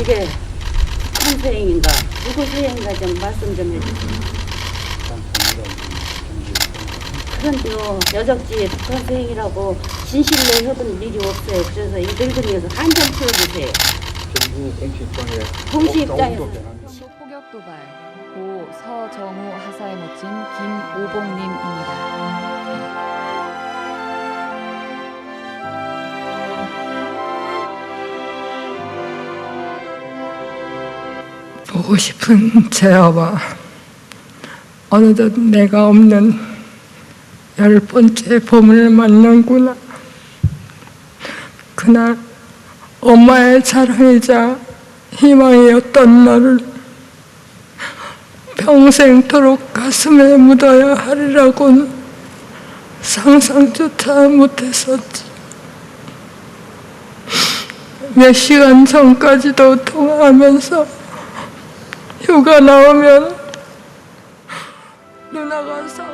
이게 북한 서행인가 누구 서행인가 좀 말씀 좀 해주세요. 그런데요 여적지에 북한 서행이라고 진실로 해본 일이 없어요. 그래서 이 늙은이에서 한점 풀어주세요. 정부 공식 입장에 공식 입장에서 전국 포격 도발 고 서정우 하사에 묻힌 김오봉님입니다. 보고 싶은 제아와 어느덧 내가 없는 열 번째 봄을 맞는구나. 그날 엄마의 자랑이자 희망이었던 너를 평생토록 가슴에 묻어야 하리라고는 상상조차 못했었지. 몇 시간 전까지도 통화하면서 휴가 나오면 누나가 사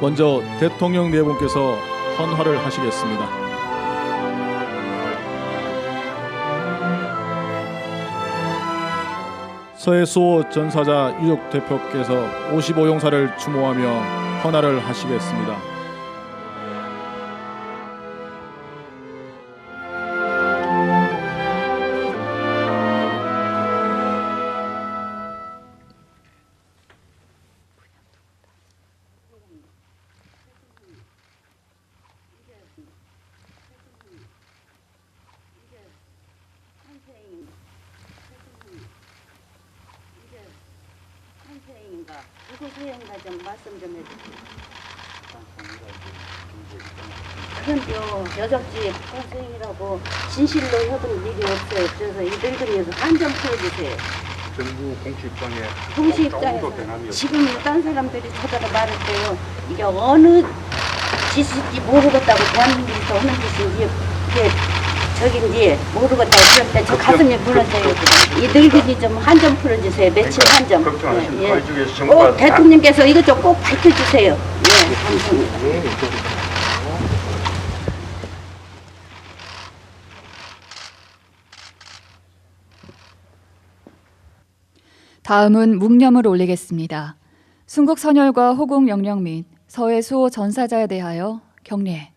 먼저 대통령 네 분께서 헌화를 하시겠습니다. 서해수호 전사자 유족 대표께서 55용사를 추모하며 헌화를 하시겠습니다. 서행인가 누구 서행인가 좀 말씀 좀 해주세요. 그런데요 여적지에 북한 서행이라고 진실로 해본 일이 없어요. 그래서 이 늙은이에서 한점 풀어주세요. 정부 공식 입장에 공식 조금도 입장에서 변함이 없 지금 딴 사람들이 쳐다가 말했대요. 이게 어느 짓인지 모르겠다고 대한민국에서 어느 짓인지 이게 저긴지 모르겠다고 그런데 저 가슴이 불러져요. 이 늙은이 좀 한 점 풀어주세요. 며칠 한 점. 걱정 안 하시고 예, 예. 중에서 꼭 정부가 대통령께서 이것 좀 꼭 밝혀주세요. 예, 감사합니다. 네, 네. 다음은 묵념을 올리겠습니다. 순국 선열과 호국 영령 및 서해 수호 전사자에 대하여 경례.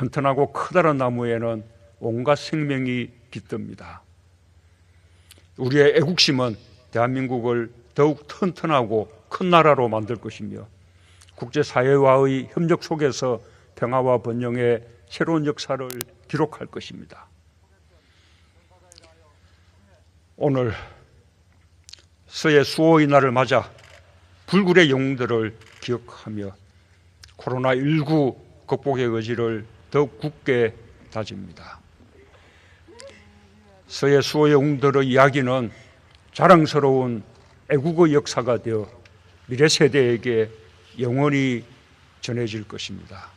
튼튼하고 커다란 나무에는 온갖 생명이 깃듭니다. 우리의 애국심은 대한민국을 더욱 튼튼하고 큰 나라로 만들 것이며 국제사회와의 협력 속에서 평화와 번영의 새로운 역사를 기록할 것입니다. 오늘 서해 수호의 날을 맞아 불굴의 영웅들을 기억하며 코로나19 극복의 의지를 더욱 굳게 다집니다. 서해 수호 영웅들의 이야기는 자랑스러운 애국의 역사가 되어 미래 세대에게 영원히 전해질 것입니다.